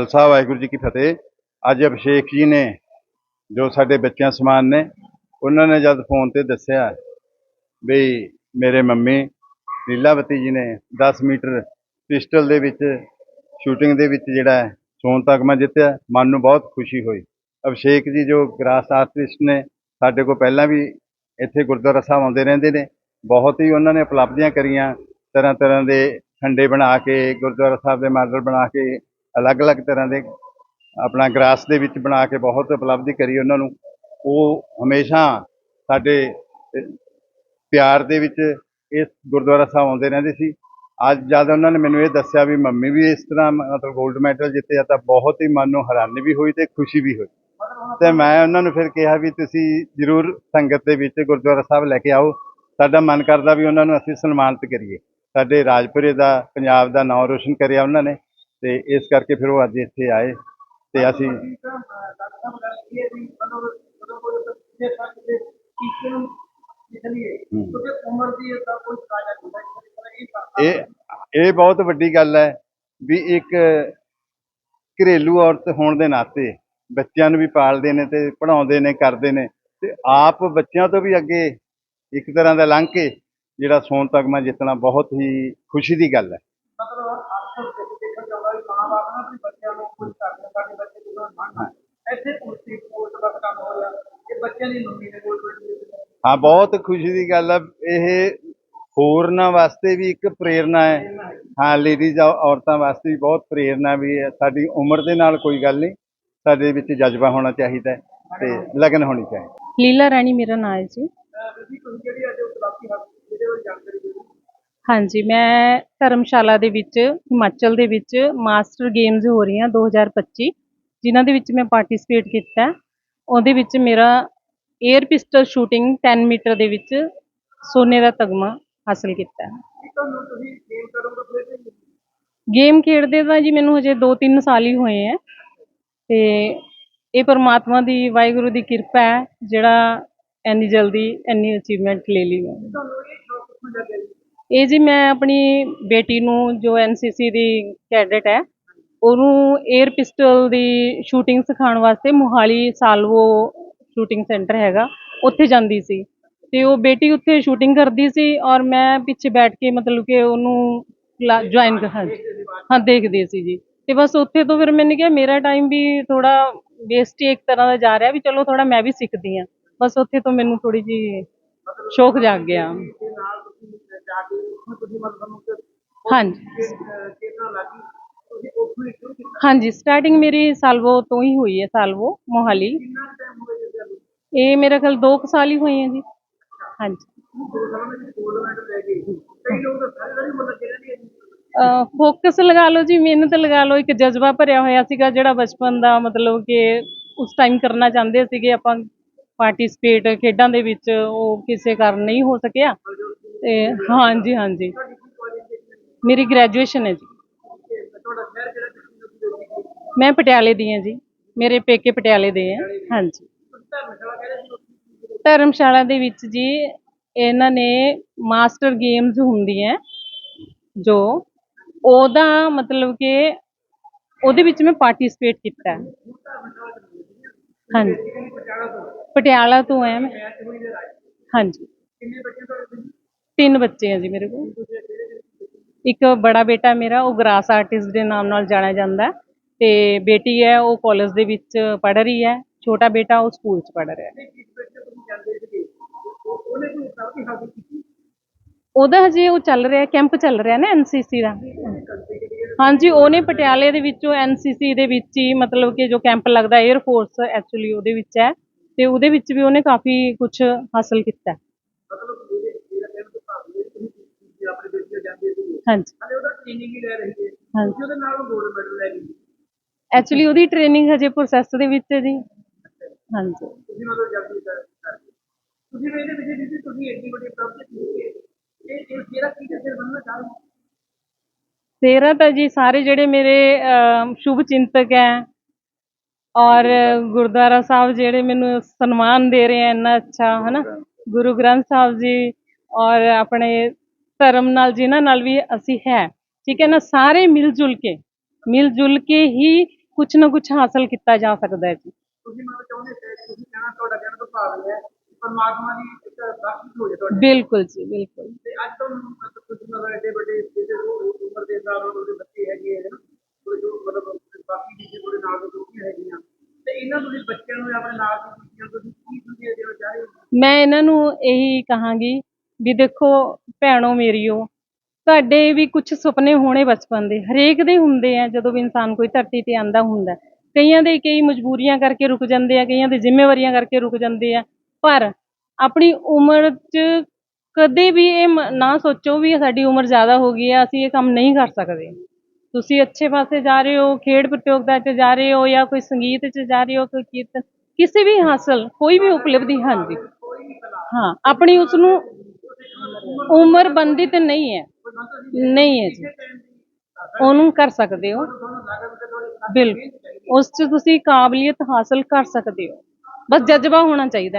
ਖਾਲਸਾ ਵਾਹਿਗੁਰੂ ਜੀ ਕੀ ਫਤਿਹ। ਅੱਜ ਅਭਿਸ਼ੇਕ ਜੀ ਨੇ ਜੋ ਸਾਡੇ ਬੱਚਿਆਂ ਸਮਾਨ ਨੇ, ਉਹਨਾਂ ਨੇ ਜਦ ਫੋਨ ਤੇ ਦੱਸਿਆ ਵੀ ਮੇਰੇ ਮੰਮੀ ਲੀਲਾਵਤੀ ਜੀ ਨੇ 10 ਮੀਟਰ ਪਿਸਟਲ ਦੇ ਵਿੱਚ, ਸ਼ੂਟਿੰਗ ਦੇ ਵਿੱਚ ਜਿਹੜਾ ਸੋਨ ਤਗਮਾ ਜਿੱਤਿਆ, ਮਨ ਨੂੰ ਬਹੁਤ ਖੁਸ਼ੀ ਹੋਈ। ਅਭਿਸ਼ੇਕ ਜੀ ਜੋ ਗ੍ਰਾਸ ਆਰਟਿਸਟ ਨੇ, ਸਾਡੇ ਕੋਲ ਪਹਿਲਾਂ ਵੀ ਇੱਥੇ ਗੁਰਦੁਆਰਾ ਸਾਹਿਬ ਆਉਂਦੇ ਰਹਿੰਦੇ ਨੇ। ਬਹੁਤ ਹੀ ਉਹਨਾਂ ਨੇ ਉਪਲਬਧੀਆਂ ਕਰੀਆਂ ਤਰ੍ਹਾਂ ਤਰ੍ਹਾਂ ਦੇ ਖੰਡੇ ਬਣਾ ਕੇ, ਗੁਰਦੁਆਰਾ ਸਾਹਿਬ ਦੇ ਮਾਡਲ ਬਣਾ ਕੇ ਅਲੱਗ-ਅਲੱਗ ਤਰ੍ਹਾਂ ਦੇ ਆਪਣਾ ਗ੍ਰਾਸ ਦੇ ਵਿੱਚ ਬਣਾ ਕੇ ਬਹੁਤ ਉਪਲਬਧੀ ਕਰੀ ਉਹਨਾਂ ਨੂੰ। ਉਹ ਹਮੇਸ਼ਾ ਸਾਡੇ ਪਿਆਰ ਦੇ ਵਿੱਚ ਇਸ ਗੁਰਦੁਆਰਾ ਸਾਹਿਬ ਆਉਂਦੇ ਰਹਿੰਦੇ ਸੀ। ਅੱਜ ਜਦ ਉਹਨਾਂ ਨੇ ਮੈਨੂੰ ਇਹ ਦੱਸਿਆ ਵੀ ਮੰਮੀ ਵੀ ਇਸ ਤਰ੍ਹਾਂ ਮਤਲਬ 골ਡ ਮੈਡਲ ਜਿੱਤਿਆ ਤਾਂ ਬਹੁਤ ਹੀ ਮਨ ਨੂੰ ਹੈਰਾਨੀ ਵੀ ਹੋਈ ਤੇ ਖੁਸ਼ੀ ਵੀ ਹੋਈ। ਤੇ ਮੈਂ ਉਹਨਾਂ ਨੂੰ ਫਿਰ ਕਿਹਾ ਵੀ ਤੁਸੀਂ ਜ਼ਰੂਰ ਸੰਗਤ ਦੇ ਵਿੱਚ ਗੁਰਦੁਆਰਾ ਸਾਹਿਬ ਲੈ ਕੇ ਆਓ। ਸਾਡਾ ਮਨ ਕਰਦਾ ਵੀ ਉਹਨਾਂ ਨੂੰ ਅਸੀਂ ਸਨਮਾਨਿਤ ਕਰੀਏ। ਸਾਡੇ ਰਾਜਪੁਰੇ ਦਾ, ਪੰਜਾਬ ਦਾ ਨਾਮ ਰੋਸ਼ਨ ਕਰਿਆ ਉਹਨਾਂ ਨੇ। ਤੇ ਇਸ ਕਰਕੇ ਫਿਰ ਉਹ ਅੱਜ ਇੱਥੇ ਆਏ ਤੇ ਅਸੀਂ ਇਹ ਇਹ ਬਹੁਤ ਵੱਡੀ ਗੱਲ ਹੈ ਵੀ ਇੱਕ ਘਰੇਲੂ ਔਰਤ ਹੋਣ ਦੇ ਨਾਤੇ ਬੱਚਿਆਂ ਨੂੰ ਵੀ ਪਾਲਦੇ ਨੇ ਤੇ ਪੜ੍ਹਾਉਂਦੇ ਨੇ ਕਰਦੇ ਨੇ ਤੇ ਆਪ ਬੱਚਿਆਂ ਤੋਂ ਵੀ ਅੱਗੇ ਇੱਕ ਤਰ੍ਹਾਂ ਦਾ ਲੰਘ ਕੇ ਜਿਹੜਾ ਸੋਨ ਤਗਮਾ ਜਿੱਤਣਾ ਬਹੁਤ ਹੀ ਖੁਸ਼ੀ ਦੀ ਗੱਲ ਹੈ। ਕੁਝ ਕਰਦੇ ਸਾਡੇ ਬੱਚੇ ਜਦੋਂ ਮੰਨ ਇੱਥੇ ਕੁਰਸੀ ਕੋਰਟ ਦਾ ਕੰਮ ਹੋ ਰਿਹਾ। ਕਿ ਬੱਚਿਆਂ ਦੀ ਮੰਮੀ ਨੇ ਕੋਲ ਬੈਠੀ ਹਾਂ। ਬਹੁਤ ਖੁਸ਼ੀ ਦੀ ਗੱਲ ਹੈ ਇਹ ਹੋਰਨਾਂ ਵਾਸਤੇ ਵੀ ਇੱਕ ਪ੍ਰੇਰਨਾ ਹੈ। ਹਾਂ ਲੇਡੀਜ਼ ਔਰਤਾਂ ਵਾਸਤੇ ਵੀ ਬਹੁਤ ਪ੍ਰੇਰਨਾ ਵੀ ਹੈ। ਸਾਡੀ ਉਮਰ ਦੇ ਨਾਲ ਕੋਈ ਗੱਲ ਨਹੀਂ। ਸਾਡੇ ਵਿੱਚ ਜਜ਼ਬਾ ਹੋਣਾ ਚਾਹੀਦਾ ਤੇ ਲਗਨ ਹੋਣੀ ਚਾਹੀਦੀ ਲੀਲਾ ਰਾਣੀ ਮੇਰਾ ਨਾਮ ਹੈ ਜੀ। ਤੁਸੀਂ ਤੁਸੀਂ ਜਿਹੜੀ ਅੱਜ ਉਪਲਬਧੀ ਹਾਸਲ ਇਹਦੇ ਬਾਰੇ ਜਾਣਕਾਰੀ ਦਿਓ। ਹਾਂਜੀ ਮੈਂ ਧਰਮਸ਼ਾਲਾ ਦੇ ਵਿੱਚ ਹਿਮਾਚਲ ਦੇ ਵਿੱਚ ਮਾਸਟਰ ਗੇਮਸ ਹੋ ਰਹੀਆਂ 2025 ਜਿਨ੍ਹਾਂ ਦੇ ਵਿੱਚ ਮੈਂ ਪਾਰਟਿਸਿਪੇਟ ਕੀਤਾ। ਉਹਦੇ ਵਿੱਚ ਮੇਰਾ 에ਅਰ ਪਿਸਟਲ ਸ਼ੂਟਿੰਗ 10 ਮੀਟਰ ਦੇ ਵਿੱਚ ਸੋਨੇ ਦਾ ਤਗਮਾ ਹਾਸਲ ਕੀਤਾ। ਗੇਮ ਖੇਡਦੇ ਤਾਂ ਜੀ ਮੈਨੂੰ ਹਜੇ 2-3 ਸਾਲ ਹੀ ਹੋਏ ਹੈ ਤੇ ਇਹ ਪਰਮਾਤਮਾ ਦੀ ਵਾਹਿਗੁਰੂ ਦੀ ਕਿਰਪਾ ਹੈ ਜਿਹੜਾ ਇੰਨੀ ਜਲਦੀ ਇੰਨੀ ਅਚੀਵਮੈਂਟ ਲੈ ਲਈ ਮੈਂ। ਤੁਹਾਨੂੰ ਇਹ ਜੀ ਮੈਂ ਆਪਣੀ ਬੇਟੀ ਨੂੰ ਜੋ ਐਨਸੀਸੀ ਦੀ ਕੈਡਟ ਹੈ, ਉਹਨੂੰ 에ਅਰ ਪਿਸਟਲ ਦੀ ਸ਼ੂਟਿੰਗ ਸਿਖਾਉਣ ਵਾਸਤੇ ਮੋਹਾਲੀ ਸਾਲਵੋ ਸ਼ੂਟਿੰਗ ਸੈਂਟਰ ਹੈਗਾ, ਉੱਥੇ ਜਾਂਦੀ ਸੀ। ਤੇ ਉਹ ਬੇਟੀ ਉੱਥੇ ਸ਼ੂਟਿੰਗ ਕਰਦੀ ਸੀ ਔਰ ਮੈਂ ਪਿੱਛੇ ਬੈਠ ਕੇ ਮਤਲਬ ਕਿ ਉਹਨੂੰ ਜੁਆਇਨ ਕਰ ਹਾਂ ਦੇਖਦੀ ਸੀ ਜੀ। ਤੇ ਬਸ ਉੱਥੇ ਤੋਂ ਫਿਰ ਮੈंने ਕਿਹਾ, ਮੇਰਾ ਟਾਈਮ ਵੀ ਥੋੜਾ ਵੇਸਟ ਹੀ ਇੱਕ ਤਰ੍ਹਾਂ ਦਾ ਜਾ ਰਿਹਾ ਵੀ ਚਲੋ ਥੋੜਾ ਮੈਂ ਵੀ ਸਿੱਖਦੀ ਹਾਂ। ਬਸ ਉੱਥੇ ਤੋਂ ਮੈਨੂੰ ਥੋੜੀ ਜੀ ਸ਼ੌਕ ਜਾਗ ਗਿਆ। ਜਾ ਕੇ ਉੱਥੋਂ ਤੁਸੀਂ ਮਤਲਬ ਤੁਹਾਨੂੰ ਕਿ ਹਾਂਜੀ। ਕਿਹਨਾਂ ਲੱਗੀ। ਤੁਸੀਂ ਉੱਥੋਂ ਹੀ ਸ਼ੁਰੂ ਕੀਤਾ? ਹਾਂਜੀ ਸਟਾਰਟਿੰਗ ਮੇਰੀ ਸਾਲਵੋ ਤੋਂ ਹੀ ਹੋਈ ਹੈ ਸਾਲਵੋ ਮੋਹਾਲੀ। ਕਿੰਨਾ ਟਾਈਮ ਹੋ ਗਿਆ ਜੀ ਇਹ ਮੇਰੇ ਖਿਆਲ 2 ਸਾਲ ਹੀ ਹੋਏ ਹੈ ਜੀ। ਹਾਂਜੀ। ਦੋ ਸਾਲਾਂ ਵਿੱਚ ਗੋਲਡ ਮੈਡਲ ਲੈ ਗਏ ਕਈ ਲੋਕ ਤਾਂ ਸਾਰੇ ਸਾਰੇ ਮੁੱਲ ਲੱਗੇ ਰਹਿੰਦੇ ਆ ਜੀ। ਫੋਕਸ ਲਗਾ ਲਓ ਜੀ ਮਿਹਨਤ ਲਗਾ ਲਓ। ਇੱਕ ਜਜ਼ਬਾ ਭਰਿਆ ਹੋਇਆ ਸੀਗਾ ਜਿਹੜਾ ਬਚਪਨ ਦਾ ਮਤਲਬ ਕਿ ਉਸ ਟਾਈਮ ਕਰਨਾ ਚਾਹੁੰਦੇ ਸੀਗੇ ਆਪਾਂ। ਪਾਰਟਿਸਿਪੇਟ ਖੇਡਾਂ ਦੇ ਵਿੱਚ ਉਹ ਕਿਸੇ ਕਾਰਨ ਨਹੀਂ ਹੋ ਸਕਿਆ। ਤੇ ਹਾਂਜੀ ਹਾਂਜੀ। ਤੁਹਾਡੀ ਮੇਰੀ ਗ੍ਰੈਜੂਏਸ਼ਨ ਹੈ ਜੀ। ਮੈਂ ਪਟਿਆਲੇ ਦੀ ਹਾਂ ਜੀ। ਮੇਰੇ ਪੇਕੇ ਪਟਿਆਲੇ ਦੇ ਹੈ। ਹਾਂਜੀ। ਧਰਮਸ਼ਾਲਾ ਕਹਿ ਦੇ ਵਿੱਚ ਜੀ, ਇਹਨਾਂ ਨੇ ਮਾਸਟਰ ਗੇਮਸ ਹੁੰਦੀਆਂ ਜੋ ਉਹਦਾ ਮਤਲਬ ਕਿ ਉਹਦੇ ਵਿੱਚ ਮੈਂ ਪਾਰਟਿਸਿਪੇਟ ਕੀਤਾ। ਹਾਂਜੀ। ਪਟਿਆਲਾ ਤੋਂ ਹੈ ਮੈਂ। ਹਾਂਜੀ। ਕਿੰਨੇ ਬੱਚੇ ਤੁਹਾਡੇ ਤਿੰਨ ਬੱਚੇ ਆ ਜੀ ਮੇਰੇ ਕੋਲ। ਇੱਕ ਬੜਾ ਬੇਟਾ ਮੇਰਾ, ਉਹ ਗ੍ਰਾਸ ਆਰਟਿਸਟ ਦੇ ਨਾਮ ਨਾਲ ਜਾਣਿਆ ਜਾਂਦਾ ਹੈ ਤੇ ਬੇਟੀ ਹੈ, ਉਹ ਕਾਲਜ ਦੇ ਵਿੱਚ ਪੜ੍ਹ ਰਹੀ ਹੈ। ਛੋਟਾ ਬੇਟਾ ਉਹ ਸਕੂਲ 'ਚ ਪੜ੍ਹ ਰਿਹਾ ਉਹਦਾ ਹਜੇ ਉਹ ਚੱਲ ਰਿਹਾ ਕੈਂਪ ਚੱਲ ਰਿਹਾ ਨਾ ਐਨਸੀਸੀ ਦਾ। ਹਾਂਜੀ, ਉਹਨੇ ਪਟਿਆਲੇ ਦੇ ਵਿੱਚੋਂ ਐਨਸੀਸੀ ਦੇ ਵਿੱਚ ਹੀ ਮਤਲਬ ਕਿ ਜੋ ਕੈਂਪ ਲੱਗਦਾ 에ਅਰ ਫੋਰਸ ਐਕਚੁਅਲੀ ਉਹਦੇ ਵਿੱਚ ਹੈ ਤੇ ਉਹਦੇ ਵਿੱਚ ਵੀ ਉਹਨੇ ਕਾਫੀ ਕੁਝ ਹਾਸਲ ਕੀਤਾ ਹੈ। ਮਤਲਬ ਮੇਰੇ ਮੇਰਾ ਕਹਿਣ ਤੋਂ ਭਾਵ ਇਹ ਤੁਸੀਂ ਤੁਸੀਂ ਆਪਣੇ ਬੱਚੇ ਜਾਂਦੇ ਸੀਗੇ ਹਾਂਜੀ। ਹਲੇ ਉਹਦਾ ਟ੍ਰੇਨਿੰਗ ਹੀ ਲੈ ਰਹੀ ਹੈ। ਹਾਂਜੀ। ਤੁਸੀਂ ਉਹਦੇ ਨਾਲ ਗੋਲਡ ਮੈਡਲ ਲੈ ਗਏ ਐਕਚੁਅਲੀ ਉਹਦੀ ਟ੍ਰੇਨਿੰਗ ਹਜੇ ਪ੍ਰੋਸੈਸ ਦੇ ਵਿੱਚ ਹੈ ਜੀ। ਹਾਂਜੀ। ਤੁਸੀਂ ਮਤਲਬ ਜਲਦੀ ਕਰ ਕਰਦੇ ਤੁਸੀਂ ਵੀ ਇਹਦੇ ਵਿੱਚ ਜਿੱਦੀ ਤੁਸੀਂ ਇੰਨੀ ਵੱਡੀ ਪ੍ਰਾਪਤੀ ਕੀਤੀ। ਹੈ ਇਹ ਇਹ ਜਿਹੜਾ ਕੀ ਫਿਰ ਬਣਨਾ ਚਾਹੁੰਦੇ ਤੇਰਾ ਤਾਂ ਜੀ ਸਾਰੇ ਜਿਹੜੇ ਮੇਰੇ ਅਮ, ਸ਼ੁਭ ਚਿੰਤਕ ਹੈ ਔਰ ਗੁਰਦੁਆਰਾ ਸਾਹਿਬ ਜਿਹੜੇ ਮੈਨੂੰ ਸਨਮਾਨ ਦੇ ਰਹੇ ਹੈ ਇੰਨਾ ਅੱਛਾ ਹਨਾ? ਗੁਰੂ ਗ੍ਰੰਥ ਸਾਹਿਬ ਜੀ ਔਰ ਆਪਣੇ ਧਰਮ ਨਾਲ ਜਿਨ੍ਹਾਂ ਨਾਲ ਵੀ ਅਸੀਂ ਹੈ। ਠੀਕ ਹੈ ਨਾ? ਸਾਰੇ ਮਿਲ ਜੁਲ ਕੇ ਮਿਲ ਜੁਲ ਕੇ ਹੀ ਕੁਝ ਨਾ ਕੁਝ ਹਾਸਲ ਕੀਤਾ ਜਾ ਸਕਦਾ ਹੈ ਜੀ। ਤੁਸੀਂ ਮੈਨੂੰ ਚਾਹੁੰਦੇ ਸੀ ਤੁਸੀਂ ਕਹਿਣਾ ਤੁਹਾਡਾ ਕਹਿਣ ਤੋਂ ਭਾਵ ਇਹ ਹੈ ਕਿ ਪਰਮਾਤਮਾ ਦੀ ਇੱਕ ਬਖਸ਼ਿਸ਼ ਹੋ ਜਾਏ ਤੁਹਾਡੇ ਬਿਲਕੁਲ ਜੀ ਬਿਲਕੁਲ। ਤੇ ਅੱਜ ਤੋਂ ਮਤਲਬ ਤੁਸੀਂ ਮਤਲਬ ਐਡੇ ਵੱਡੇ ਜਿਹੜੇ ਉਹ ਉਮਰ ਦੇ ਹਿਸਾਬ ਨਾਲ ਉਹਦੇ ਬੱਚੇ ਹੈਗੇ ਆ ਨਾ ਥੋੜੇ ਜੋ ਮਤਲਬ ਬਾਕੀ ਵੀ ਤੁਹਾਡੇ ਨਾਲ ਦੇ ਦੋਸਤੀ ਹੈਗੀਆਂ। ਤੇ ਇਹਨਾਂ ਤੁਸੀਂ ਬੱਚਿਆਂ ਨੂੰ ਆਪਣੇ ਨਾਲ ਦੀ ਬੱਚਿਆਂ ਨੂੰ ਤੁਸੀਂ ਕੀ ਸੰਦੇਸ਼ ਦੇਣਾ ਚਾਹ ਰਹੇ ਹੋ? ਮੈਂ ਇਹਨਾਂ ਨੂੰ ਇਹੀ ਕਹਾਂਗੀ ਵੀ ਦੇਖੋ ਭੈਣੋ ਮੇਰੀਓ ਤੁਹਾਡੇ ਵੀ ਕੁਝ ਸੁਪਨੇ ਹੋਣੇ ਬਚਪਨ ਦੇ। ਹਰੇਕ ਦੇ ਹੁੰਦੇ ਆ ਜਦੋਂ ਵੀ ਇਨਸਾਨ ਕੋਈ ਧਰਤੀ ਤੇ ਆਂਦਾ ਹੁੰਦਾ। ਕਈਆਂ ਦੇ ਕਈ ਮਜਬੂਰੀਆਂ ਕਰਕੇ ਰੁਕ ਜਾਂਦੇ ਆ, ਕਈਆਂ ਦੇ ਜ਼ਿੰਮੇਵਾਰੀਆਂ ਕਰਕੇ ਰੁਕ ਜਾਂਦੇ ਆ। ਪਰ ਆਪਣੀ ਉਮਰ 'ਚ ਕਦੇ ਵੀ ਇਹ ਨਾ ਸੋਚੋ ਵੀ ਸਾਡੀ ਉਮਰ ਜ਼ਿਆਦਾ ਹੋ ਗਈ ਹੈ ਅਸੀਂ ਇਹ ਕੰਮ ਨਹੀਂ ਕਰ ਸਕਦੇ। ਤੁਸੀਂ ਅੱਛੇ ਪਾਸੇ ਜਾ ਰਹੇ ਹੋ, ਖੇਡ ਪ੍ਰਤੀਯੋਗਤਾ 'ਚ ਜਾ ਰਹੇ ਹੋ ਜਾਂ ਕੋਈ ਸੰਗੀਤ 'ਚ ਜਾ ਰਹੇ ਹੋ, ਕੋਈ ਕੀਰਤਨ ਕਿਸੇ ਵੀ ਹਾਸਲ, ਕੋਈ ਵੀ ਉਪਲਬਧੀ, ਹਾਂਜੀ। ਹਾਂ, ਆਪਣੀ ਉਸ ਨੂੰ ਉਮਰ ਬੰਦੀ ਤੇ ਨਹੀਂ ਹੈ। ਨਹੀਂ ਹੈ ਜੀ। ਉਹਨੂੰ ਕਰ ਸਕਦੇ ਹੋ। ਬਿਲਕੁਲ। ਉਸ 'ਚ ਤੁਸੀਂ ਕਾਬਲੀਅਤ ਹਾਸਲ ਕਰ ਸਕਦੇ ਹੋ। ਬਸ ਜਜ਼ਬਾ ਹੋਣਾ ਚਾਹੀਦਾ ਹੈ।